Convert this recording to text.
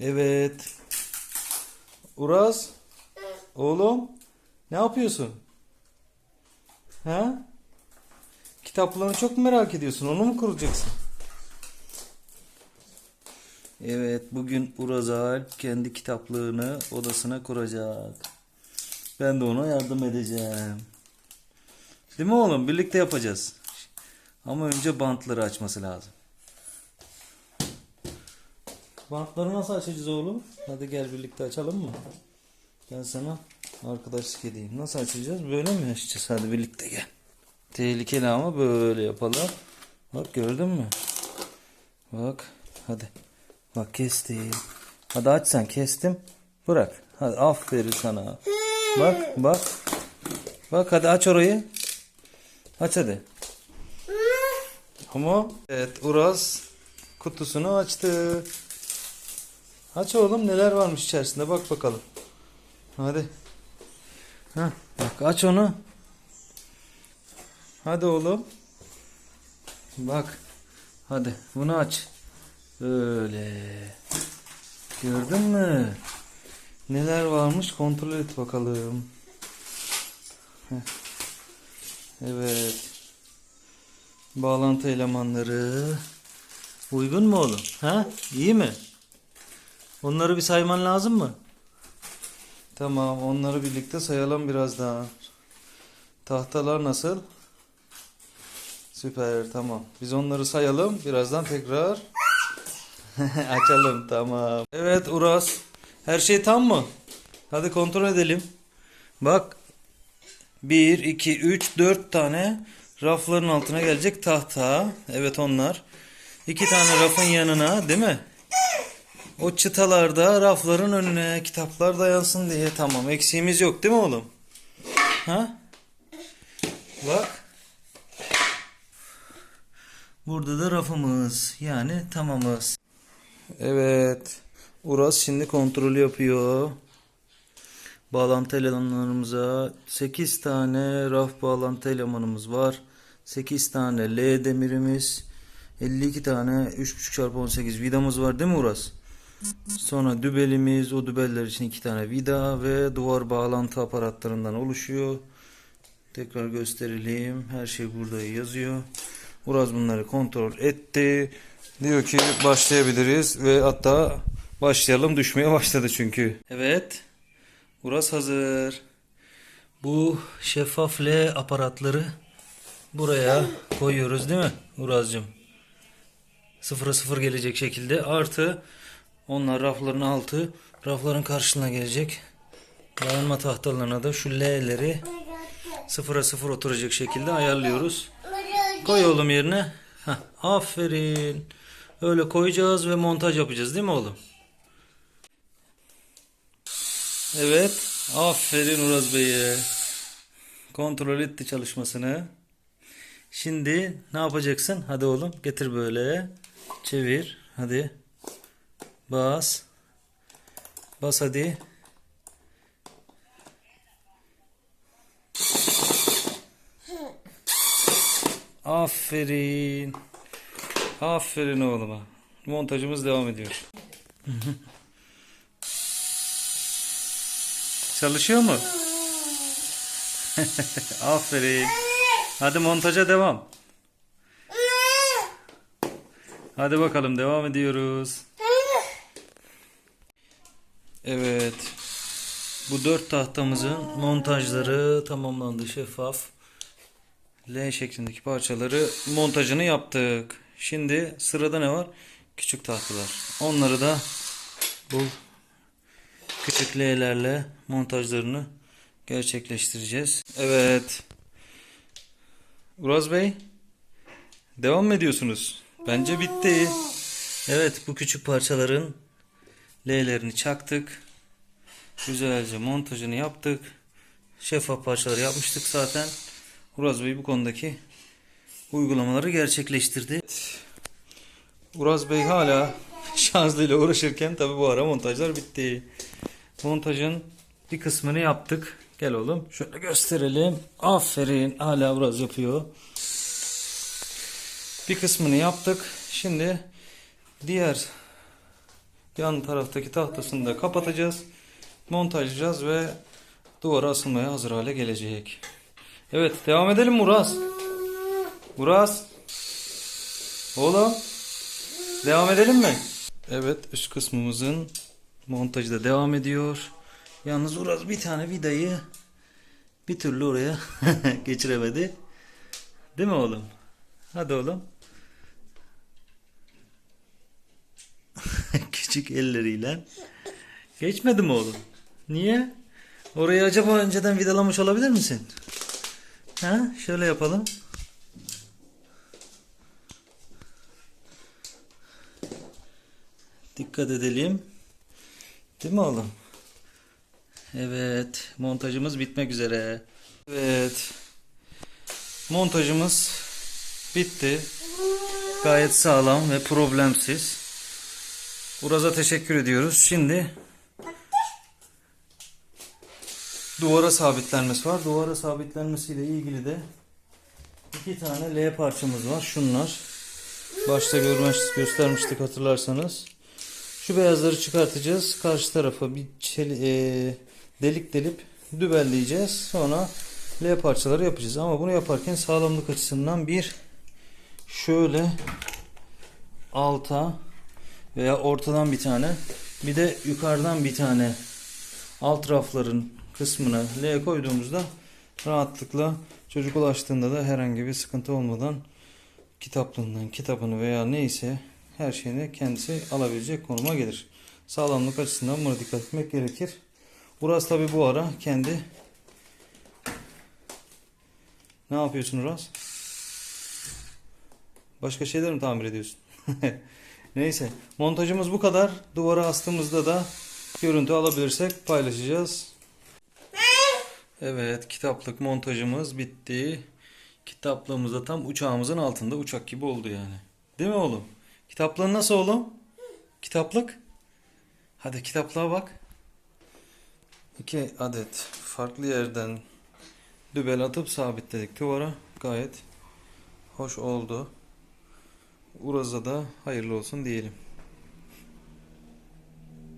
Evet. Uraz. Oğlum. Ne yapıyorsun? Ha? Kitaplarını çok mu merak ediyorsun? Onu mu kuracaksın? Evet, bugün Uraz Alp kendi kitaplığını odasına kuracak. Ben de ona yardım edeceğim. Değil mi oğlum? Birlikte yapacağız. Ama önce bantları açması lazım. Bantları nasıl açacağız oğlum? Hadi gel birlikte açalım mı? Ben sana arkadaşlık edeyim. Nasıl açacağız? Böyle mi açacağız? Hadi birlikte gel. Tehlikeli ama böyle yapalım. Bak gördün mü? Bak. Hadi. Bak kestim. Hadi aç sen kestim. Bırak. Hadi aferin sana. Bak bak. Bak hadi aç orayı. Aç hadi. Ama evet Uraz kutusunu açtı. Aç oğlum neler varmış içerisinde bak bakalım. Hadi. Heh, bak aç onu. Hadi oğlum. Bak. Hadi bunu aç. Böyle. Gördün mü? Neler varmış kontrol et bakalım. Heh. Evet. Bağlantı elemanları. Uygun mu oğlum? Ha? İyi mi? Onları bir sayman lazım mı? Tamam, onları birlikte sayalım biraz daha. Tahtalar nasıl? Süper, tamam. Biz onları sayalım. Birazdan tekrar açalım. Tamam. Evet Uras. Her şey tam mı? Hadi kontrol edelim. Bak. 1, 2, 3, 4 tane rafların altına gelecek tahta. Evet onlar. 2 tane rafın yanına değil mi? O çıtalarda rafların önüne kitaplar dayansın diye. Tamam eksiğimiz yok değil mi oğlum? Ha? Bak. Burada da rafımız. Yani tamamız. Evet. Uras şimdi kontrol yapıyor. Bağlantı elemanlarımıza 8 tane raf bağlantı elemanımız var. 8 tane L demirimiz. 52 tane 3.5x18 vidamız var değil mi Uras? Sonra dübelimiz, o dübeller için 2 tane vida ve duvar bağlantı aparatlarından oluşuyor. Tekrar gösterelim. Her şey burada yazıyor. Uraz bunları kontrol etti. Diyor ki başlayabiliriz ve hatta başlayalım düşmeye başladı çünkü. Evet. Uraz hazır. Bu şeffaf L aparatları buraya koyuyoruz değil mi Uraz'cığım? Sıfıra sıfır gelecek şekilde artı onlar rafların altı rafların karşılığına gelecek. Dayanma tahtalarına da şu L'leri sıfıra sıfır oturacak şekilde ayarlıyoruz. Koy oğlum yerine. Heh, aferin. Öyle koyacağız ve montaj yapacağız değil mi oğlum? Evet. Aferin Uraz Bey'e. Kontrol etti çalışmasını. Şimdi ne yapacaksın? Hadi oğlum getir böyle. Çevir. Hadi. Bas. Bas hadi. Aferin. Aferin oğluma. Montajımız devam ediyor. Çalışıyor mu? Aferin. Hadi montaja devam. Hadi bakalım devam ediyoruz. Evet. Bu dört tahtamızın montajları tamamlandı şeffaf. L şeklindeki parçaları montajını yaptık. Şimdi sırada ne var? Küçük tahtalar. Onları da bu küçük L'lerle montajlarını gerçekleştireceğiz. Evet. Uraz Bey, devam mı ediyorsunuz? Bence bitti. Evet, bu küçük parçaların L'lerini çaktık. Güzelce montajını yaptık. Şeffaf parçaları yapmıştık zaten. Uraz Bey bu konudaki uygulamaları gerçekleştirdi. Uraz Bey hala şarjıyla uğraşırken tabi bu ara montajlar bitti. Montajın bir kısmını yaptık. Gel oğlum şöyle gösterelim. Aferin hala Uraz yapıyor. Bir kısmını yaptık. Şimdi diğer Yan taraftaki tahtasını da kapatacağız. Montajlayacağız ve duvara asılmaya hazır hale gelecek. Evet devam edelim mi Uras? Uras. Oğlum. Devam edelim mi? Evet üst kısmımızın montajı da devam ediyor. Yalnız Uras bir tane vidayı bir türlü oraya geçiremedi. Değil mi oğlum? Hadi oğlum. Küçük elleriyle. Geçmedi mi oğlum? Niye? Orayı acaba önceden vidalamış olabilir misin? Ha? Şöyle yapalım. Dikkat edelim. Değil mi oğlum? Evet, montajımız bitmek üzere. Evet. Montajımız bitti. Gayet sağlam ve problemsiz. Uraz'a teşekkür ediyoruz. Şimdi duvara sabitlenmesi var. Duvara sabitlenmesiyle ilgili de iki tane L parçamız var. Şunlar. Başta görmüş, göstermiştik hatırlarsanız. Şu beyazları çıkartacağız. Karşı tarafa bir çeli- e, delik delip dübelleyeceğiz. Sonra L parçaları yapacağız. Ama bunu yaparken sağlamlık açısından bir şöyle alta veya ortadan bir tane bir de yukarıdan bir tane alt rafların kısmına L koyduğumuzda rahatlıkla çocuk ulaştığında da herhangi bir sıkıntı olmadan kitaplığından kitabını veya neyse her şeyini kendisi alabilecek konuma gelir. Sağlamlık açısından buna dikkat etmek gerekir. Uras tabi bu ara kendi ne yapıyorsun Uras? Başka şeyler mi tamir ediyorsun? Neyse montajımız bu kadar. Duvara astığımızda da görüntü alabilirsek paylaşacağız. Evet kitaplık montajımız bitti. Kitaplığımız da tam uçağımızın altında uçak gibi oldu yani. Değil mi oğlum? Kitaplığın nasıl oğlum? Kitaplık? Hadi kitaplığa bak. İki adet farklı yerden dübel atıp sabitledik duvara. Gayet hoş oldu. Uraz'a da hayırlı olsun diyelim.